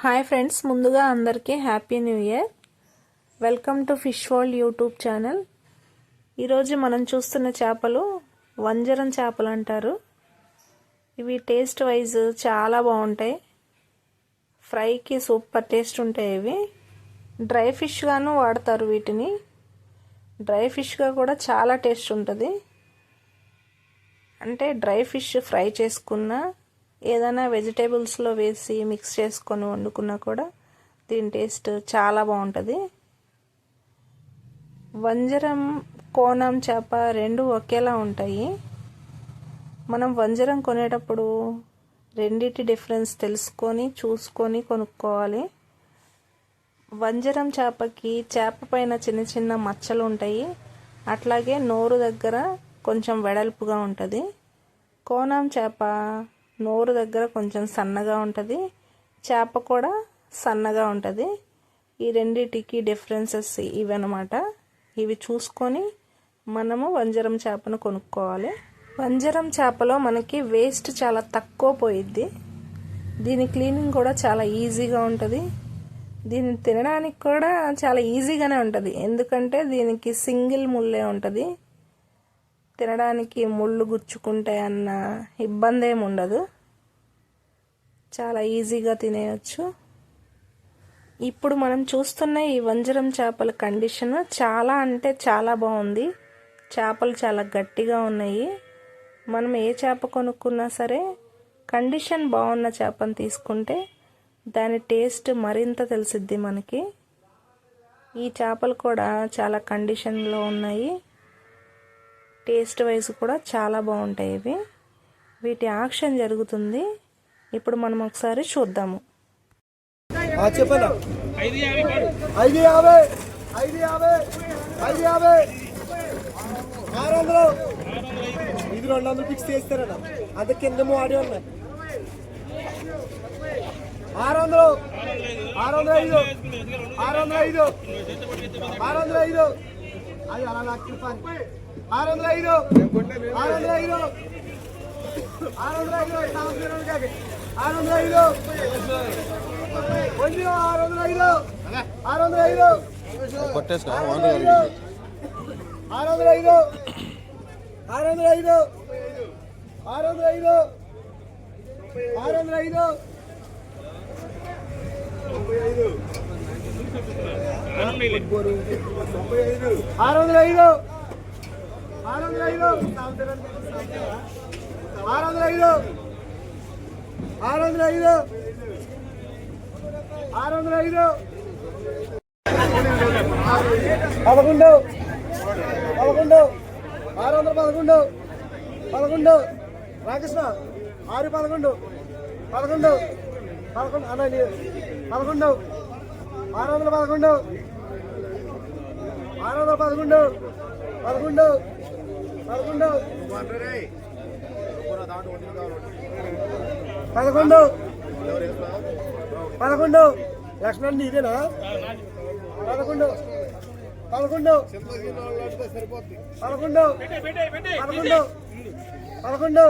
Hi friends ముందుగా అందరికీ happy new year. Welcome to fish world YouTube channel. ఈరోజు మనం చూస్తున్న చేపలు వంజరం చేపలు అంటారు. ఇవి టేస్ట్ వైజ్ చాలా బాగుంటాయి. ఫ్రైకి సూపర్ టేస్ట్ ఉంటాయి ఇవి. డ్రై ఫిష్గాను వాడతారు వీటిని. డ్రై ఫిష్గా కూడా చాలా టేస్ట్ ఉంటుంది. అంటే డ్రై ఫిష్ ఫ్రై చేసుకున్న ఏదైనా వెజిటేబుల్స్లో వేసి మిక్స్ చేసుకొని వండుకున్నా కూడా దీని టేస్ట్ చాలా బాగుంటుంది. వంజరం కోనం చేప రెండు ఒకేలా ఉంటాయి. మనం వంజరం కొనేటప్పుడు రెండిటి డిఫరెన్స్ తెలుసుకొని చూసుకొని కొనుక్కోవాలి. వంజరం చేపకి చేప పైన చిన్న చిన్న మచ్చలు ఉంటాయి. అట్లాగే నోరు దగ్గర కొంచెం వెడల్పుగా ఉంటుంది. కోనం చేప నోరు దగ్గర కొంచెం సన్నగా ఉంటుంది. చేప కూడా సన్నగా ఉంటుంది. ఈ రెండిటికి డిఫరెన్సెస్ ఇవన్నమాట. ఇవి చూసుకొని మనము వంజరం చేపను కొనుక్కోవాలి. వంజరం చేపలో మనకి వేస్ట్ చాలా తక్కువ పోయిద్ది. దీని క్లీనింగ్ కూడా చాలా ఈజీగా ఉంటుంది. దీన్ని తినడానికి కూడా చాలా ఈజీగానే ఉంటుంది. ఎందుకంటే దీనికి సింగిల్ ముల్లే ఉంటుంది. తినడానికి ముళ్ళు గుచ్చుకుంటాయన్న ఇబ్బంది ఏమి ఉండదు చాలా ఈజీగా తినేయచ్చు. ఇప్పుడు మనం చూస్తున్న ఈ వంజరం చేపల కండిషన్ చాలా అంటే చాలా బాగుంది చేపలు చాలా గట్టిగా ఉన్నాయి. మనం ఏ చేప కొనుక్కున్నా సరే కండిషన్ బాగున్న చేపను తీసుకుంటే దాని టేస్ట్ మరింత తెలిసిద్ది మనకి. ఈ చేపలు కూడా చాలా కండిషన్లో ఉన్నాయి. టేస్ట్ వైజ్ కూడా చాలా బాగుంటాయి ఇవి. వీటి ఆక్షన్ జరుగుతుంది. ఇప్పుడు మనం ఒకసారి చూద్దాము. ఇది రెండు వందలు ఫిక్స్ చేస్తారన్న అంత కింద ఆడి ఉన్నాయి. ఆరు వందలు! ఆరు వందల ఐదు! ఆరు వందల ఐదు! ఆరు వందల ఐదు! అది అలా నాకు ఆరు వందల ఐదు ఆరు వందల ఐదు ఆరు వందల ఐదు ఆరు వందల ఐదు ಒಂದು ಆರು ವಂದಲ ಐದು ಆರು ವಂದಲ ಐದು ಆರು ವಂದಲ ಐದು ಆರು ವಂದಲ ಐದು ಆರು ವಂದಲ ಐದು ಆರು ವಂದಲ ಐದು ಆರು ವಂದಲ ಐದು ఆరు వందల ఐదు. ఆరు వందల ఐదు. ఆరు వందల ఐదు. ఆరు ఐదు. పదకొండు. పదకొండు. ఆరు వందల పదకొండు. పదకొండు. రాకృష్ణ ఆరు పదకొండు. పదకొండు. పదకొండు. అన్న పదకొండు. ఆరు వందల పదకొండు. ఆరు వందల పదకొండు. పదకొండు. పదకొండు. పదకొండు. పదకొండు లక్ష్మణ్ ఇదేనా? పదకొండు. పదకొండు. పదకొండు. పదకొండు. పదకొండు.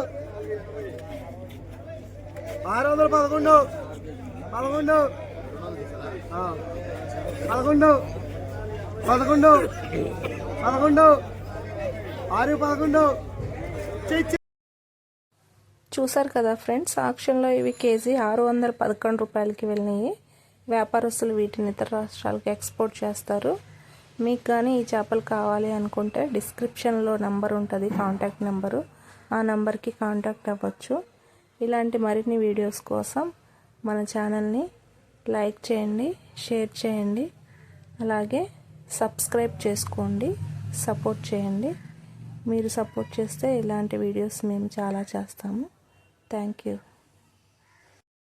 ఆరు వందల పదకొండు. పదకొండు. పదకొండు. పదకొండు. పదకొండు. ఆరు పదకొండు. చూసారు కదా ఫ్రెండ్స్ ఆక్షన్లో ఇవి కేజీ ఆరు వందల పదకొండు రూపాయలకి వెళ్ళినాయి. వ్యాపారస్తులు వీటిని ఇతర రాష్ట్రాలకు ఎక్స్పోర్ట్ చేస్తారు. మీకు కానీ ఈ చేపలు కావాలి అనుకుంటే డిస్క్రిప్షన్లో నెంబర్ ఉంటుంది కాంటాక్ట్ నెంబరు. ఆ నెంబర్కి కాంటాక్ట్ అవ్వచ్చు. ఇలాంటి మరిన్ని వీడియోస్ కోసం మన ఛానల్ని లైక్ చేయండి షేర్ చేయండి. అలాగే సబ్స్క్రైబ్ చేసుకోండి సపోర్ట్ చేయండి. మీరు సపోర్ట్ చేస్తే ఇలాంటి వీడియోస్ మేము చాలా చేస్తాము. Thank you